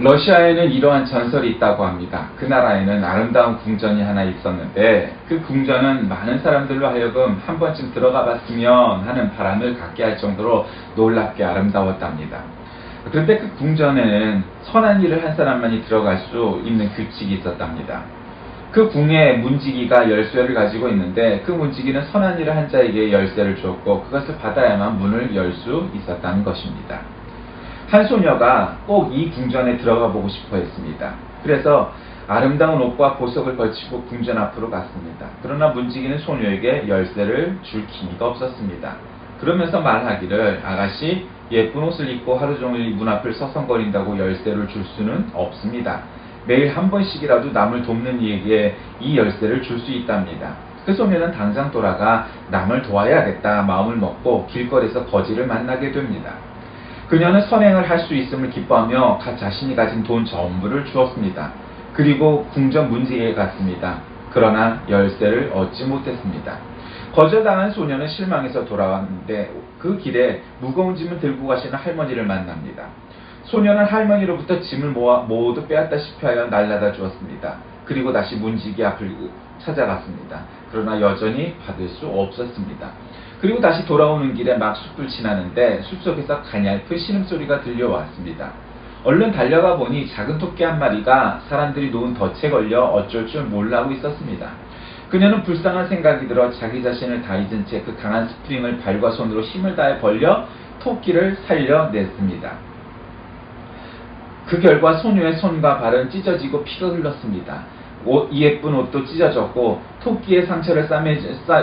러시아에는 이러한 전설이 있다고 합니다. 그 나라에는 아름다운 궁전이 하나 있었는데 그 궁전은 많은 사람들로 하여금 한 번쯤 들어가 봤으면 하는 바람을 갖게 할 정도로 놀랍게 아름다웠답니다. 그런데 그 궁전에는 선한 일을 한 사람만이 들어갈 수 있는 규칙이 있었답니다. 그 궁에 문지기가 열쇠를 가지고 있는데 그 문지기는 선한 일을 한 자에게 열쇠를 주었고 그것을 받아야만 문을 열 수 있었다는 것입니다. 한 소녀가 꼭 이 궁전에 들어가 보고 싶어 했습니다. 그래서 아름다운 옷과 보석을 걸치고 궁전 앞으로 갔습니다. 그러나 문지기는 소녀에게 열쇠를 줄 기미가 없었습니다. 그러면서 말하기를 아가씨 예쁜 옷을 입고 하루 종일 문 앞을 서성거린다고 열쇠를 줄 수는 없습니다. 매일 한 번씩이라도 남을 돕는 이에게 이 열쇠를 줄 수 있답니다. 그 소녀는 당장 돌아가 남을 도와야겠다 마음을 먹고 길거리에서 거지를 만나게 됩니다. 그녀는 선행을 할 수 있음을 기뻐하며 가- 자신이 가진 돈 전부를 주었습니다. 그리고 궁전 문지기에 갔습니다. 그러나 열쇠를 얻지 못했습니다. 거절당한 소녀는 실망해서 돌아왔는데 그 길에 무거운 짐을 들고 가시는 할머니를 만납니다. 소녀는 할머니로부터 짐을 모아 모두 빼앗다시피 하여 날라다 주었습니다. 그리고 다시 문지기 앞을 찾아갔습니다. 그러나 여전히 받을 수 없었습니다. 그리고 다시 돌아오는 길에 막 숲을 지나는데 숲속에서 가냘픈 신음소리가 들려왔습니다. 얼른 달려가 보니 작은 토끼 한 마리가 사람들이 놓은 덫에 걸려 어쩔 줄 몰라하고 있었습니다. 그녀는 불쌍한 생각이 들어 자기 자신을 다 잊은 채 그 강한 스프링을 발과 손으로 힘을 다해 벌려 토끼를 살려냈습니다. 그 결과 소녀의 손과 발은 찢어지고 피가 흘렀습니다. 옷, 이 예쁜 옷도 찢어졌고 토끼의 상처를 싸매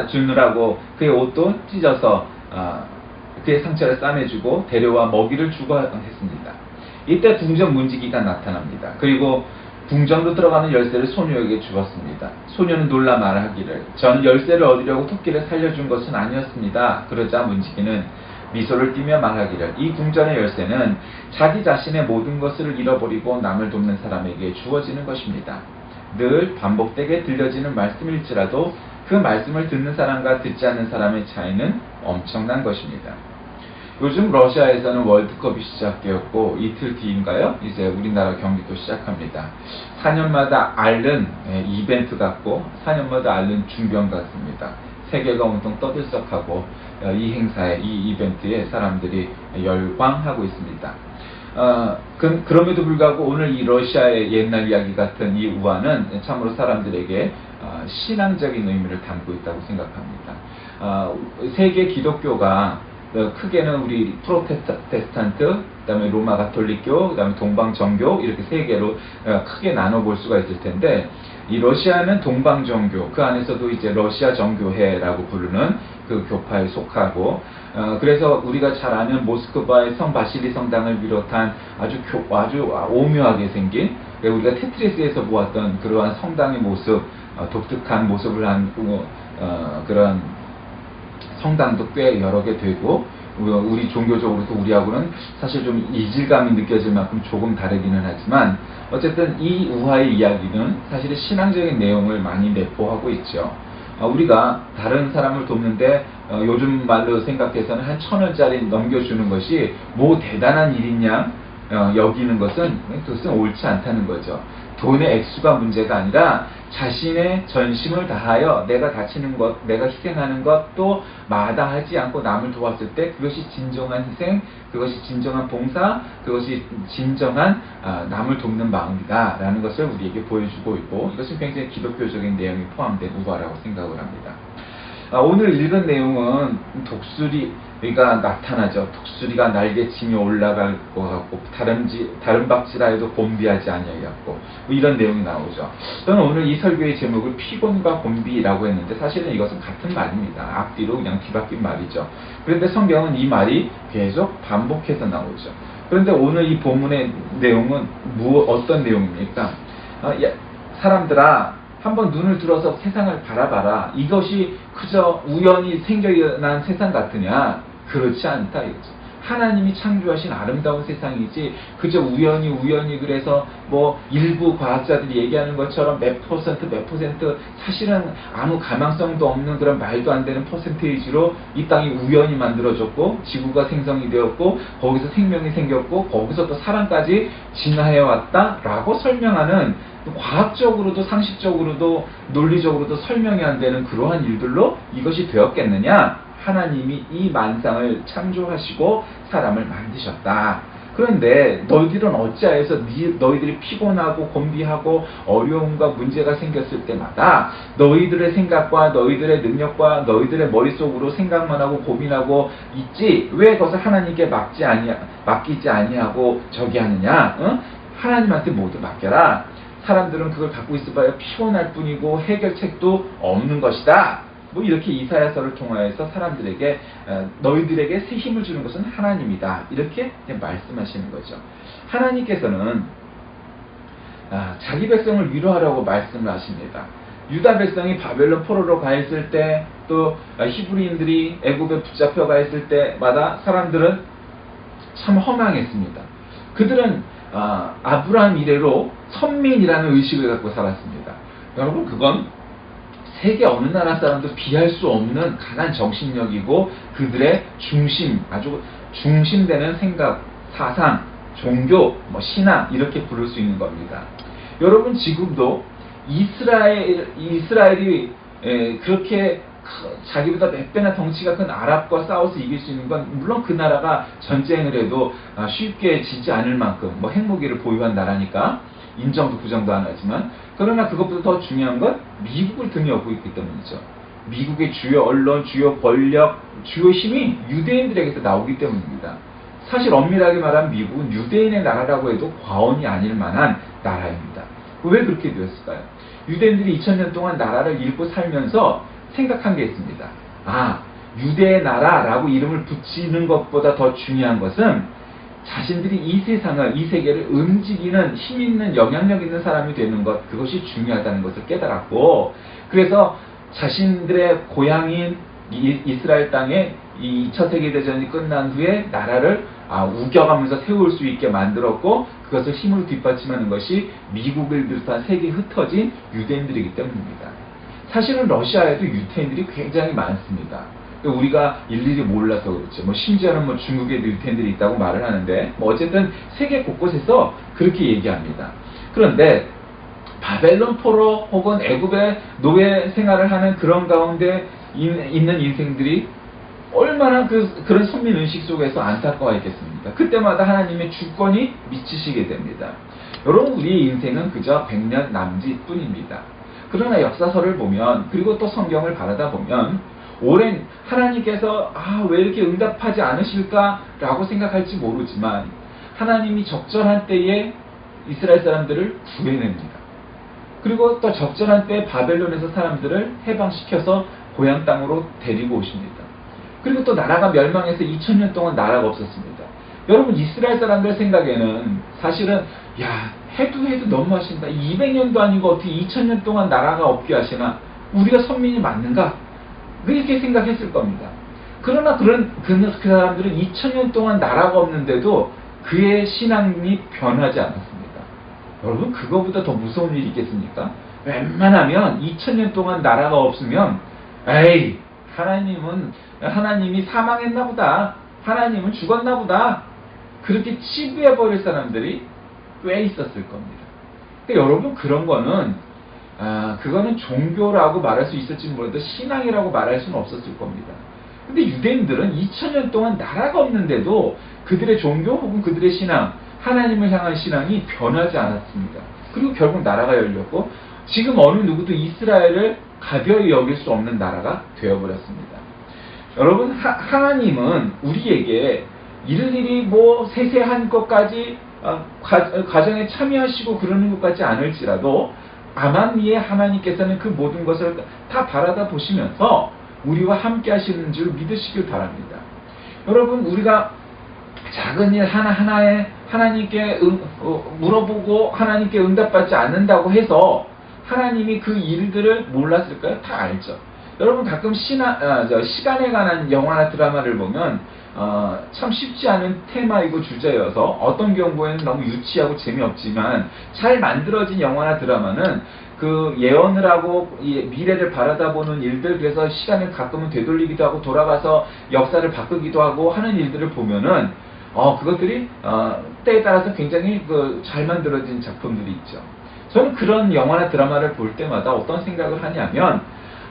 주느라고 그의 옷도 찢어서 아, 그의 상처를 싸매주고 데려와 먹이를 주고 했습니다. 이때 궁전 문지기가 나타납니다. 그리고 궁전으로 들어가는 열쇠를 소녀에게 주었습니다. 소녀는 놀라 말하기를 전 열쇠를 얻으려고 토끼를 살려준 것은 아니었습니다. 그러자 문지기는 미소를 띠며 말하기를 이 궁전의 열쇠는 자기 자신의 모든 것을 잃어버리고 남을 돕는 사람에게 주어지는 것입니다. 늘 반복되게 들려지는 말씀일지라도 그 말씀을 듣는 사람과 듣지 않는 사람의 차이는 엄청난 것입니다. 요즘 러시아에서는 월드컵이 시작되었고 이틀 뒤인가요? 이제 우리나라 경기도 시작합니다. 4년마다 앓는 예, 이벤트 같고 4년마다 앓는 중병 같습니다. 세계가 온통 떠들썩하고 어, 이 행사에 이 이벤트에 사람들이 열광하고 있습니다. 어, 그, 그럼에도 불구하고 오늘 이 러시아의 옛날 이야기 같은 이 우화는 참으로 사람들에게 어, 신앙적인 의미를 담고 있다고 생각합니다. 어, 세계 기독교가 어, 크게는 우리 프로테스탄트, 그다음에 로마 가톨릭교, 그다음에 동방 정교 이렇게 세 개로 어, 크게 나눠 볼 수가 있을 텐데 이 러시아는 동방 정교 그 안에서도 이제 러시아 정교회라고 부르는 그 교파에 속하고 어, 그래서 우리가 잘 아는 모스크바의 성 바실리 성당을 비롯한 아주 교, 아주 오묘하게 생긴 그러니까 우리가 테트리스에서 보았던 그러한 성당의 모습 어, 독특한 모습을 한 어, 그런 성당도 꽤 여러 개 되고 우리 종교적으로도 우리하고는 사실 좀 이질감이 느껴질 만큼 조금 다르기는 하지만 어쨌든 이 우화의 이야기는 사실 신앙적인 내용을 많이 내포하고 있죠. 어, 우리가 다른 사람을 돕는데 어, 요즘 말로 생각해서는 한 천 원짜리 넘겨주는 것이 뭐 대단한 일이냐 어, 여기는 것은 그것은 옳지 않다는 거죠. 돈의 액수가 문제가 아니라 자신의 전심을 다하여 내가 다치는 것, 내가 희생하는 것도 마다하지 않고 남을 도왔을 때 그것이 진정한 희생, 그것이 진정한 봉사, 그것이 진정한 아, 남을 돕는 마음이다라는 것을 우리에게 보여주고 있고 이것은 굉장히 기독교적인 내용이 포함된 우화라고 생각을 합니다. 아, 오늘 읽은 내용은 독수리 가 나타나죠. 독수리가 날개치며 올라갈 것 같고 다른지 다른 박지라 해도 곤비하지 아니하였고 뭐 이런 내용이 나오죠. 저는 오늘 이 설교의 제목을 피곤과 곤비라고 했는데 사실은 이것은 같은 말입니다. 앞뒤로 그냥 뒤바뀐 말이죠. 그런데 성경은 이 말이 계속 반복해서 나오죠. 그런데 오늘 이 본문의 내용은 무 어떤 내용입니까? 아, 야, 사람들아 한번 눈을 들어서 세상을 바라봐라. 이것이 그저 우연히 생겨난 세상 같으냐? 그렇지 않다 이거죠. 하나님이 창조하신 아름다운 세상이지 그저 우연히 우연히 그래서 뭐 일부 과학자들이 얘기하는 것처럼 몇 퍼센트 몇 퍼센트 사실은 아무 가망성도 없는 그런 말도 안 되는 퍼센테이지로 이 땅이 우연히 만들어졌고 지구가 생성이 되었고 거기서 생명이 생겼고 거기서 또 사람까지 진화해 왔다라고 설명하는 과학적으로도 상식적으로도 논리적으로도 설명이 안 되는 그러한 일들로 이것이 되었겠느냐? 하나님이 이 만상을 창조하시고 사람을 만드셨다. 그런데 너희들은 어찌하여서 니- 너희들이 피곤하고 곤비하고 어려움과 문제가 생겼을 때마다 너희들의 생각과 너희들의 능력과 너희들의 머릿속으로 생각만 하고 고민하고 있지 왜 그것을 하나님께 맡지 아니 맡기지 아니하고 저기 하느냐? 응? 하나님한테 모두 맡겨라. 사람들은 그걸 갖고 있어봐야 피곤할 뿐이고 해결책도 없는 것이다. 뭐 이렇게 이사야서를 통하여서 사람들에게 어, 너희들에게 새 힘을 주는 것은 하나님이다. 이렇게 말씀하시는 거죠. 하나님께서는 아, 자기 백성을 위로하라고 말씀을 하십니다. 유다 백성이 바벨론 포로로 가 있을 때 또 히브리인들이 애굽에 붙잡혀 가 있을 때마다 사람들은 참 허망했습니다. 그들은 아, 아브라함 이래로 선민이라는 의식을 갖고 살았습니다. 여러분 그건 세계 어느 나라 사람도 비할 수 없는 강한 정신력이고 그들의 중심 아주 중심되는 생각, 사상, 종교, 뭐 신앙 이렇게 부를 수 있는 겁니다. 여러분 지금도 이스라엘 이스라엘이 에, 그렇게 크- 자기보다 몇 배나 덩치가 큰 아랍과 싸워서 이길 수 있는 건 물론 그 나라가 전쟁을 해도 아, 쉽게 지지 않을 만큼 뭐 핵무기를 보유한 나라니까 인정도 부정도 안 하지만 그러나 그것보다 더 중요한 건 미국을 등에 업고 있기 때문이죠. 미국의 주요 언론, 주요 권력, 주요 힘이 유대인들에게서 나오기 때문입니다. 사실 엄밀하게 말하면 미국은 유대인의 나라라고 해도 과언이 아닐 만한 나라입니다. 왜 그렇게 되었을까요? 유대인들이 2000년 동안 나라를 잃고 살면서 생각한 게 있습니다. 아, 유대의 나라라고 이름을 붙이는 것보다 더 중요한 것은 자신들이 이 세상을, 이 세계를 움직이는 힘 있는 영향력 있는 사람이 되는 것, 그것이 중요하다는 것을 깨달았고, 그래서 자신들의 고향인 이- 이스라엘 땅에 이 2차 세계대전이 끝난 후에 나라를 아, 우겨가면서 세울 수 있게 만들었고, 그것을 힘으로 뒷받침하는 것이 미국을 비롯한 세계에 흩어진 유대인들이기 때문입니다. 사실은 러시아에도 유태인들이 굉장히 많습니다. 우리가 일일이 몰라서 그렇죠. 뭐 심지어는 뭐 중국에도 유태인들이 있다고 말을 하는데 뭐 어쨌든 세계 곳곳에서 그렇게 얘기합니다. 그런데 바벨론 포로 혹은 애굽의 노예 생활을 하는 그런 가운데 인- 있는 인생들이 얼마나 그, 그런 선민 의식 속에서 안타까워 했겠습니까? 그때마다 하나님의 주권이 미치시게 됩니다. 여러분, 우리의 인생은 그저 100년 남짓 뿐입니다. 그러나 역사서를 보면, 그리고 또 성경을 바라다 보면, 오랜 하나님께서, 아, 왜 이렇게 응답하지 않으실까라고 생각할지 모르지만, 하나님이 적절한 때에 이스라엘 사람들을 구해냅니다. 그리고 또 적절한 때에 바벨론에서 사람들을 해방시켜서 고향 땅으로 데리고 오십니다. 그리고 또 나라가 멸망해서 2000년 동안 나라가 없었습니다. 여러분 이스라엘 사람들 생각에는 사실은 야 해도 해도 너무 하신다. 200년도 아니고 어떻게 2000년 동안 나라가 없게 하시나? 우리가 선민이 맞는가? 이렇게 생각했을 겁니다. 그러나 그런 그, 그 사람들은 2000년 동안 나라가 없는데도 그의 신앙이 변하지 않았습니다. 여러분 그거보다 더 무서운 일이 있겠습니까? 웬만하면 2000년 동안 나라가 없으면 에이 하나님은 하나님이 사망했나 보다. 하나님은 죽었나 보다. 그렇게 치부해 버릴 사람들이 꽤 있었을 겁니다. 근데 여러분 그런 거는 아, 그거는 종교라고 말할 수 있을지 몰라도 신앙이라고 말할 수는 없었을 겁니다. 근데 유대인들은 2000년 동안 나라가 없는데도 그들의 종교 혹은 그들의 신앙, 하나님을 향한 신앙이 변하지 않았습니다. 그리고 결국 나라가 열렸고 지금 어느 누구도 이스라엘을 가벼이 여길 수 없는 나라가 되어버렸습니다. 여러분 하, 하나님은 우리에게 일일이 뭐 세세한 것까지 어, 과, 과정에 참여하시고 그러는 것 같지 않을지라도 아만미의 하나님께서는 그 모든 것을 다 바라다 보시면서 우리와 함께 하시는 줄 믿으시길 바랍니다. 여러분 우리가 작은 일 하나하나에 하나님께 응, 어, 물어보고 하나님께 응답받지 않는다고 해서 하나님이 그 일들을 몰랐을까요? 다 알죠. 여러분 가끔 시나, 아, 저, 시간에 관한 영화나 드라마를 보면 어, 참 쉽지 않은 테마이고 주제여서 어떤 경우에는 너무 유치하고 재미없지만 잘 만들어진 영화나 드라마는 그 예언을 하고 이 미래를 바라다 보는 일들 그래서 시간을 가끔은 되돌리기도 하고 돌아가서 역사를 바꾸기도 하고 하는 일들을 보면은 어 그것들이 어, 때에 따라서 굉장히 그 잘 만들어진 작품들이 있죠. 저는 그런 영화나 드라마를 볼 때마다 어떤 생각을 하냐면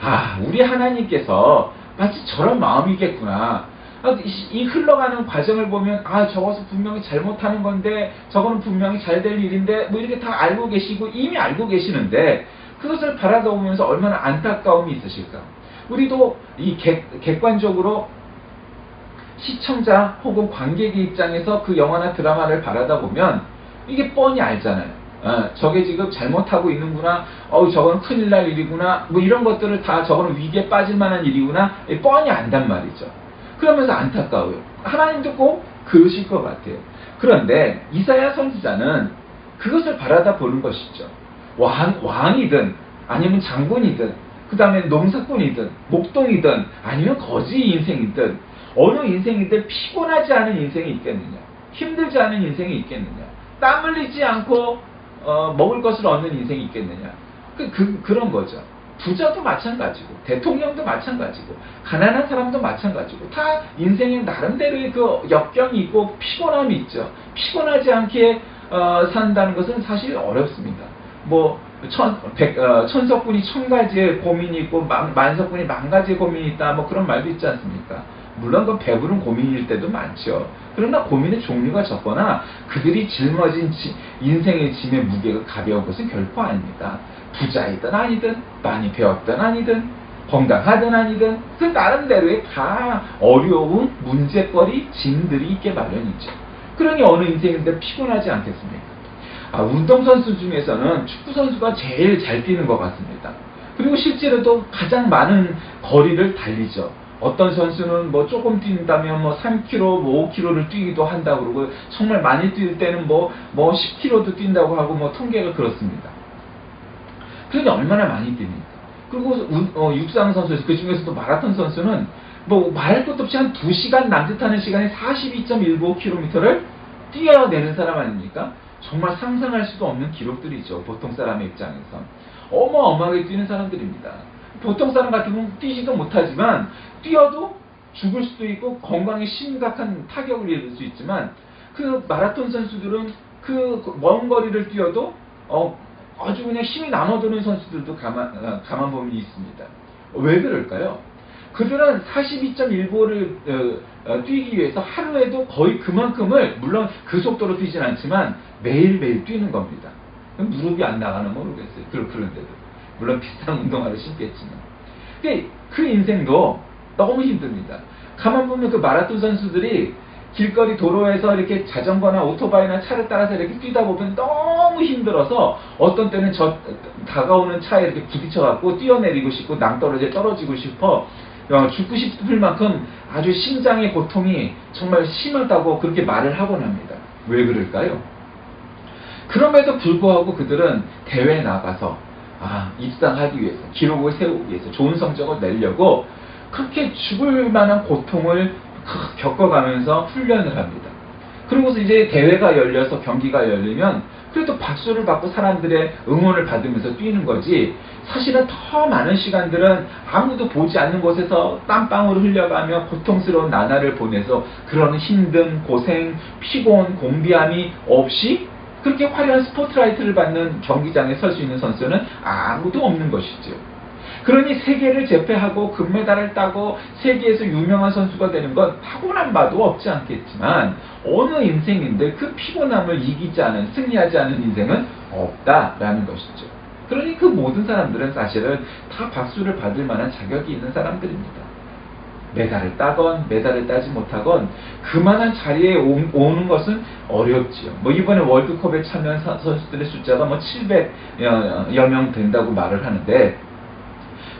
아 우리 하나님께서 마치 저런 마음이겠구나. 아, 이- 이 흘러가는 과정을 보면 아 저것은 분명히 잘못하는 건데 저거는 분명히 잘 될 일인데 뭐 이렇게 다 알고 계시고 이미 알고 계시는데 그것을 바라보면서 얼마나 안타까움이 있으실까 우리도 이 객, 객관적으로 시청자 혹은 관객의 입장에서 그 영화나 드라마를 바라다 보면 이게 뻔히 알잖아요. 어, 저게 지금 잘못하고 있는구나. 어우, 저건 큰일 날 일이구나. 뭐 이런 것들을 다 저거는 위기에 빠질 만한 일이구나. 이 뻔히 안단 말이죠. 그러면서 안타까워요. 하나님도 꼭 그러실 것 같아요. 그런데 이사야 선지자는 그것을 바라다 보는 것이죠. 왕, 왕이든 아니면 장군이든 그 다음에 농사꾼이든 목동이든 아니면 거지 인생이든 어느 인생이든 피곤하지 않은 인생이 있겠느냐 힘들지 않은 인생이 있겠느냐 땀 흘리지 않고 어, 먹을 것을 얻는 인생이 있겠느냐 그, 그, 그런 거죠 부자도 마찬가지고 대통령도 마찬가지고 가난한 사람도 마찬가지고 다 인생에 나름대로의 그 역경이 있고 피곤함이 있죠 피곤하지 않게 어, 산다는 것은 사실 어렵습니다 뭐 천, 백, 어, 천석군이 천 가지의 고민이 있고 만, 만석군이 만 가지의 고민이 있다 뭐 그런 말도 있지 않습니까? 물론 그 배부른 고민일 때도 많죠. 그러나 고민의 종류가 적거나 그들이 짊어진 지- 인생의 짐의 무게가 가벼운 것은 결코 아닙니다. 부자이든 아니든 많이 배웠든 아니든 건강하든 아니든 그 나름대로의 다 어려운 문제거리 짐들이 있게 마련이죠. 그러니 어느 인생인데 피곤하지 않겠습니까? 아, 운동선수 중에서는 축구선수가 제일 잘 뛰는 것 같습니다. 그리고 실제로도 가장 많은 거리를 달리죠. 어떤 선수는 뭐 조금 뛴다면 뭐 3km, 뭐 5km를 뛰기도 한다고 그러고 정말 많이 뛸 때는 뭐, 뭐 10km도 뛴다고 하고 뭐 통계가 그렇습니다. 그러니 얼마나 많이 뜁니까? 그리고 운- 어, 육상 선수, 그 중에서도 마라톤 선수는 뭐 말할 것도 없이 한 2시간 남짓하는 시간에 42.195km를 뛰어내는 사람 아닙니까? 정말 상상할 수도 없는 기록들이죠. 보통 사람의 입장에서. 어마어마하게 뛰는 사람들입니다. 보통 사람 같으면 뛰지도 못하지만 뛰어도 죽을 수도 있고 건강에 심각한 타격을 입을 수 있지만 그 마라톤 선수들은 그 먼 거리를 뛰어도 어, 아주 그냥 힘이 남아도는 선수들도 가만, 어, 가만 보면 있습니다. 왜 그럴까요? 그들은 42.15를 어, 뛰기 위해서 하루에도 거의 그만큼을 물론 그 속도로 뛰진 않지만 매일매일 뛰는 겁니다. 무릎이 안 나가나 모르겠어요. 그런 그런데도 물론 비슷한 운동화를 신겠지만. 근데 그 인생도 너무 힘듭니다. 가만 보면 그 마라톤 선수들이 길거리 도로에서 이렇게 자전거나 오토바이나 차를 따라서 이렇게 뛰다 보면 너무 힘들어서 어떤 때는 저 다가오는 차에 이렇게 부딪혀갖고 뛰어내리고 싶고 낭떠러지에 떨어지고 싶어 어, 죽고 싶을 만큼 아주 심장의 고통이 정말 심하다고 그렇게 말을 하곤 합니다. 왜 그럴까요? 그럼에도 불구하고 그들은 대회에 나가서 아, 입상하기 위해서, 기록을 세우기 위해서, 좋은 성적을 내려고 그렇게 죽을 만한 고통을 크- 겪어가면서 훈련을 합니다. 그러고서 이제 대회가 열려서 경기가 열리면 그래도 박수를 받고 사람들의 응원을 받으면서 뛰는 거지 사실은 더 많은 시간들은 아무도 보지 않는 곳에서 땀방울을 흘려가며 고통스러운 나날을 보내서 그런 힘든 고생, 피곤, 공비함이 없이 그렇게 화려한 스포트라이트를 받는 경기장에 설 수 있는 선수는 아무도 없는 것이죠. 그러니 세계를 제패하고 금메달을 따고 세계에서 유명한 선수가 되는 건 타고난 바도 없지 않겠지만 어느 인생인데 그 피곤함을 이기지 않은 승리하지 않은 인생은 없다라는 것이죠. 그러니 그 모든 사람들은 사실은 다 박수를 받을 만한 자격이 있는 사람들입니다. 메달을 따건 메달을 따지 못하건 그만한 자리에 오, 오는 것은 어렵지요. 뭐 이번에 월드컵에 참여한 사- 선수들의 숫자가 뭐 700여 명 된다고 말을 하는데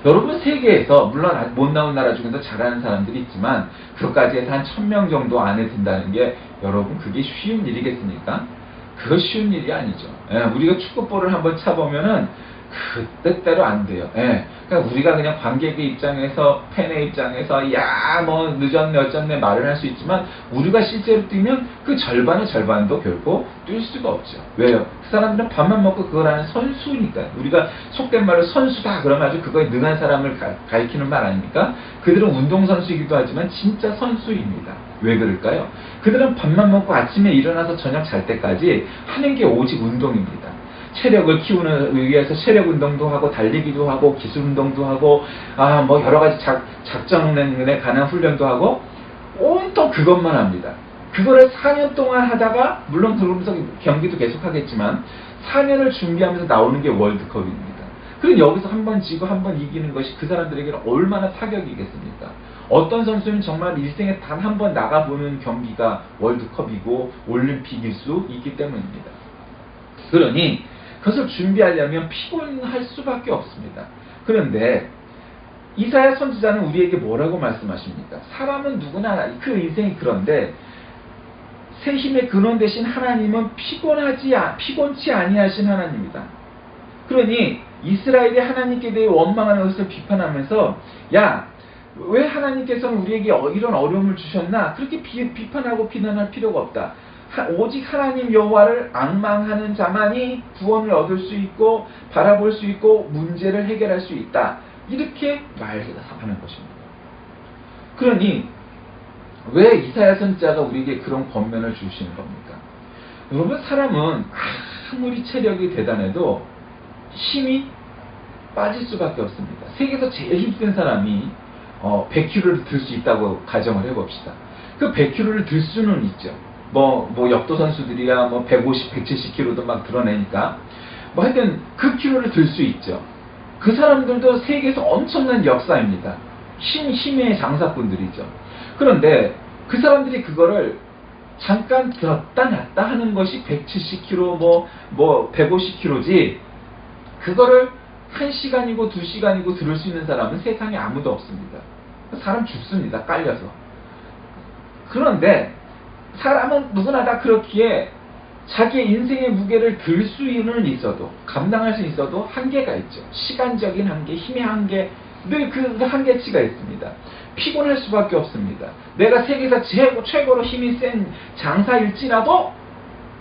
여러분 세계에서 물론 못 나온 나라 중에서 잘하는 사람들이 있지만 그것까지 해서 한 1000명 정도 안에 든다는 게 여러분 그게 쉬운 일이겠습니까? 그거 쉬운 일이 아니죠. 예, 우리가 축구볼을 한번 차보면은 그 뜻대로 안 돼요. 예. 그러니까 우리가 그냥 관객의 입장에서 팬의 입장에서 야 뭐 늦었네 어쩌네 말을 할 수 있지만 우리가 실제로 뛰면 그 절반의 절반도 결코 뛸 수가 없죠. 왜요? 그 사람들은 밥만 먹고 그걸 하는 선수니까 우리가 속된 말로 선수다 그러면 아주 그거에 능한 사람을 가, 가리키는 말 아닙니까? 그들은 운동선수이기도 하지만 진짜 선수입니다. 왜 그럴까요? 그들은 밥만 먹고 아침에 일어나서 저녁 잘 때까지 하는 게 오직 운동입니다. 체력을 키우는 위해서 체력 운동도 하고 달리기도 하고 기술 운동도 하고 아 뭐 여러 가지 작, 작전에 관한 훈련도 하고 온통 그것만 합니다. 그거를 4년 동안 하다가 물론 그러면서 경기도 계속하겠지만 4년을 준비하면서 나오는 게 월드컵입니다. 그럼 여기서 한 번 지고 한 번 이기는 것이 그 사람들에게는 얼마나 타격이겠습니까? 어떤 선수는 정말 일생에 단 한 번 나가보는 경기가 월드컵이고 올림픽일 수 있기 때문입니다. 그러니 그것을 준비하려면 피곤할 수밖에 없습니다. 그런데 이사야 선지자는 우리에게 뭐라고 말씀하십니까? 사람은 누구나 그 인생이 그런데 새 힘의 근원 되신 하나님은 피곤하지 피곤치 아니하신 하나님이다. 그러니 이스라엘이 하나님께 대해 원망하는 것을 비판하면서 야 왜 하나님께서는 우리에게 어, 이런 어려움을 주셨나 그렇게 비, 비판하고 비난할 필요가 없다. 오직 하나님 여호와를 악망하는 자만이 구원을 얻을 수 있고 바라볼 수 있고 문제를 해결할 수 있다. 이렇게 말하는 것입니다. 그러니 왜 이사야 선자가 우리에게 그런 권면을 주시는 겁니까? 여러분 사람은 아무리 체력이 대단해도 힘이 빠질 수밖에 없습니다. 세계에서 제일 힘센 사람이 어, 100kg를 들 수 있다고 가정을 해봅시다. 그 100kg를 들 수는 있죠. 뭐, 뭐, 역도 선수들이야, 뭐, 150, 170kg도 막 드러내니까. 뭐, 하여튼, 그 키로를 들 수 있죠. 그 사람들도 세계에서 엄청난 역사입니다. 힘, 힘의 장사꾼들이죠. 그런데, 그 사람들이 그거를 잠깐 들었다 놨다 하는 것이 170kg, 뭐, 뭐, 150kg지, 그거를 1시간이고 2시간이고 들을 수 있는 사람은 세상에 아무도 없습니다. 사람 죽습니다. 깔려서. 그런데, 사람은 누구나 다 그렇기에 자기의 인생의 무게를 들 수는 있어도 감당할 수 있어도 한계가 있죠. 시간적인 한계, 힘의 한계, 늘 그 한계치가 있습니다. 피곤할 수밖에 없습니다. 내가 세계에서 최고, 최고로 힘이 센 장사일지라도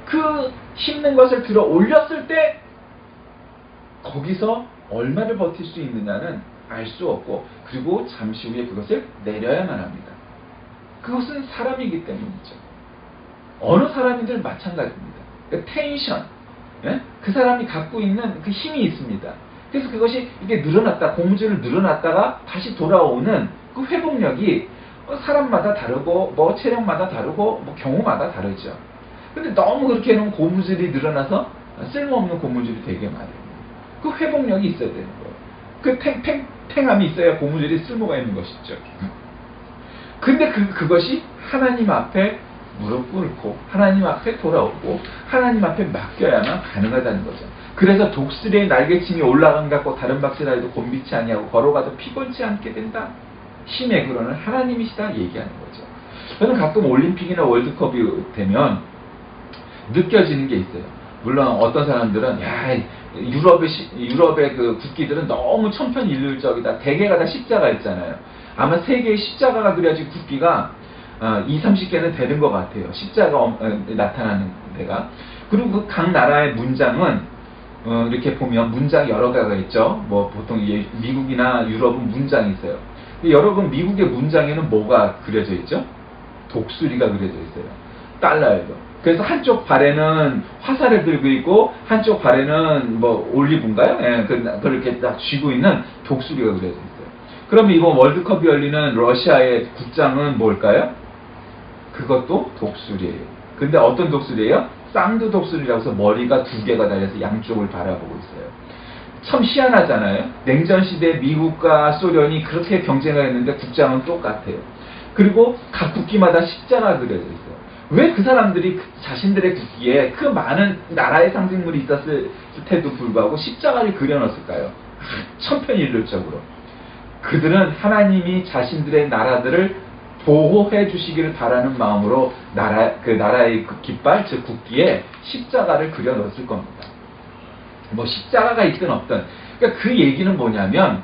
그 힘든 것을 들어 올렸을 때 거기서 얼마를 버틸 수 있느냐는 알 수 없고 그리고 잠시 후에 그것을 내려야만 합니다. 그것은 사람이기 때문이죠. 어느 사람이든 마찬가지입니다. 그 텐션, 예? 그 사람이 갖고 있는 그 힘이 있습니다. 그래서 그것이 이게 늘어났다, 고무줄을 늘어났다가 다시 돌아오는 그 회복력이 사람마다 다르고, 뭐 체력마다 다르고, 뭐 경우마다 다르죠. 근데 너무 그렇게 해놓은 고무줄이 늘어나서 쓸모없는 고무줄이 되게 마련이에요. 그 회복력이 있어야 되는 거예요. 그 탱, 탱, 탱함이 있어야 고무줄이 쓸모가 있는 것이죠. 근데 그, 그것이 하나님 앞에 무릎 꿇고 하나님 앞에 돌아오고 하나님 앞에 맡겨야만 가능하다는 거죠. 그래서 독수리의 날개침이 올라간 갖고 다른 박씨라 도 곤비치 아니하고 걸어가도 피곤치 않게 된다. 힘의 근원은 하나님이시다 얘기하는 거죠. 저는 가끔 올림픽이나 월드컵이 되면 느껴지는 게 있어요. 물론 어떤 사람들은 야 유럽의 유럽의 그 국기들은 너무 천편일률적이다. 대개가 다 십자가 있잖아요. 아마 세계의 십자가가 그려진 국기가 어, 2, 30개는 되는 것 같아요. 십자가 어, 나타나는 데가. 그리고 그각 나라의 문장은 어, 이렇게 보면 문장 여러 개가 있죠. 뭐 보통 미국이나 유럽은 문장이 있어요. 여러분 미국의 문장에는 뭐가 그려져 있죠? 독수리가 그려져 있어요. 달러에도. 그래서 한쪽 발에는 화살을 들고 있고 한쪽 발에는 뭐 올리브인가요? 예, 그, 그렇게 딱 쥐고 있는 독수리가 그려져 있어요. 그러면 이번 월드컵이 열리는 러시아의 국장은 뭘까요? 그것도 독수리예요. 근데 어떤 독수리예요? 쌍두 독수리라고 해서 머리가 두 개가 달려서 양쪽을 바라보고 있어요. 참 희한하잖아요. 냉전 시대 미국과 소련이 그렇게 경쟁을 했는데 국장은 똑같아요. 그리고 각 국기마다 십자가 그려져 있어요. 왜 그 사람들이 그 자신들의 국기에 그 많은 나라의 상징물이 있었을 때도 불구하고 십자가를 그려놨을까요? 천편일률적으로. 그들은 하나님이 자신들의 나라들을 보호해 주시기를 바라는 마음으로 나라 그 나라의 그 깃발 즉 국기에 십자가를 그려 넣었을 겁니다. 뭐 십자가가 있든 없든 그러니까 그 얘기는 뭐냐면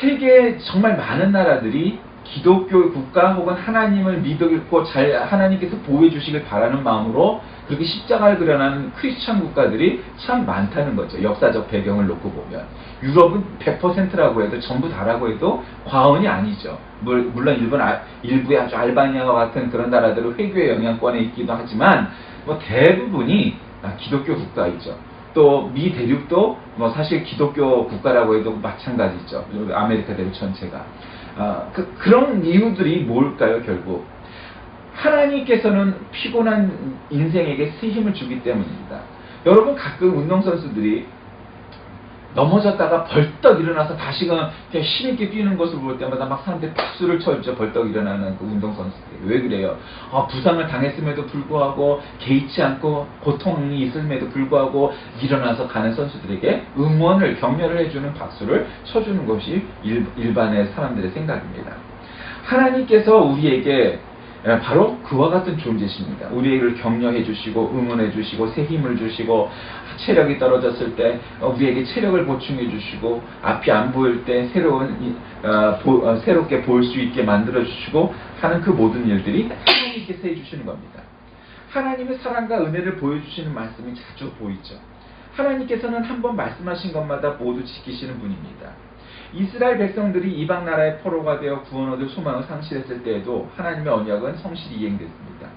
세계 정말 많은 나라들이 기독교 국가 혹은 하나님을 믿고 잘 하나님께서 보호해 주시길 바라는 마음으로 그렇게 십자가를 그려나는 크리스천 국가들이 참 많다는 거죠. 역사적 배경을 놓고 보면 유럽은 100%라고 해도 전부 다라고 해도 과언이 아니죠. 물- 물론 일본 아- 일부의 아주 알바니아와 같은 그런 나라들은 회교의 영향권에 있기도 하지만 뭐 대부분이 아, 기독교 국가이죠. 또 미 대륙도 뭐 사실 기독교 국가라고 해도 마찬가지죠. 아메리카 대륙 전체가. 아, 그, 그런 이유들이 뭘까요, 결국? 하나님께서는 피곤한 인생에게 새 힘을 주기 때문입니다. 여러분 가끔 운동선수들이 넘어졌다가 벌떡 일어나서 다시금 그냥 힘있게 뛰는 것을 볼 때마다 막 사람들이 박수를 쳐주죠. 벌떡 일어나는 그 운동선수들이. 왜 그래요? 아, 부상을 당했음에도 불구하고 개의치 않고 고통이 있음에도 불구하고 일어나서 가는 선수들에게 응원을, 격려를 해주는 박수를 쳐주는 것이 일, 일반의 사람들의 생각입니다. 하나님께서 우리에게 예, 바로 그와 같은 존재십니다. 우리를 격려해 주시고 응원해 주시고 새 힘을 주시고 체력이 떨어졌을 때 어, 우리에게 체력을 보충해 주시고 앞이 안 보일 때 새로운 이- 어, 보- 어, 새롭게 볼 수 있게 만들어 주시고 하는 그 모든 일들이 하나님께서 해 주시는 겁니다. 하나님의 사랑과 은혜를 보여주시는 말씀이 자주 보이죠. 하나님께서는 한 번 말씀하신 것마다 모두 지키시는 분입니다. 이스라엘 백성들이 이방 나라의 포로가 되어 구원 얻을 소망을 상실했을 때에도 하나님의 언약은 성실히 이행됐습니다.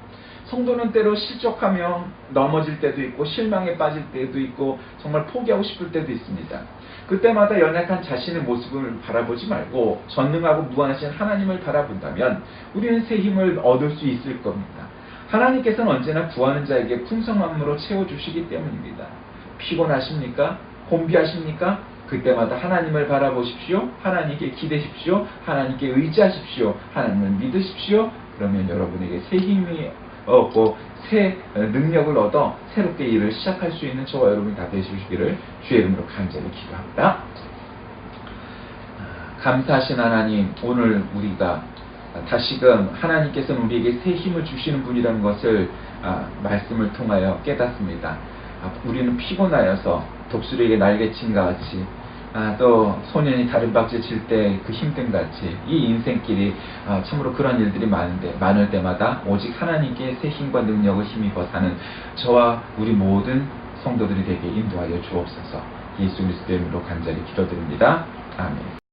성도는 때로 실족하며 넘어질 때도 있고 실망에 빠질 때도 있고 정말 포기하고 싶을 때도 있습니다. 그때마다 연약한 자신의 모습을 바라보지 말고 전능하고 무한하신 하나님을 바라본다면 우리는 새 힘을 얻을 수 있을 겁니다. 하나님께서는 언제나 구하는 자에게 풍성함으로 채워주시기 때문입니다. 피곤하십니까? 곤비하십니까? 그때마다 하나님을 바라보십시오. 하나님께 기대십시오. 하나님께 의지하십시오. 하나님을 믿으십시오. 그러면 여러분에게 새 힘이 얻고 새 능력을 얻어 새롭게 일을 시작할 수 있는 저와 여러분이 다 되시기를 주의 이름으로 간절히 기도합니다. 감사하신 하나님, 오늘 우리가 다시금 하나님께서는 우리에게 새 힘을 주시는 분이라는 것을 아, 말씀을 통하여 깨닫습니다. 아, 우리는 피곤하여서 독수리에게 날개친과 같이 아, 또 소년이 다른 박질 칠때 그 힘든 같이 이 인생길이 아, 참으로 그런 일들이 많은데 많을 때마다 오직 하나님께 새 힘과 능력을 힘입어 사는 저와 우리 모든 성도들이 되게 인도하여 주옵소서 예수 그리스도의 이름으로 간절히 기도드립니다. 아멘.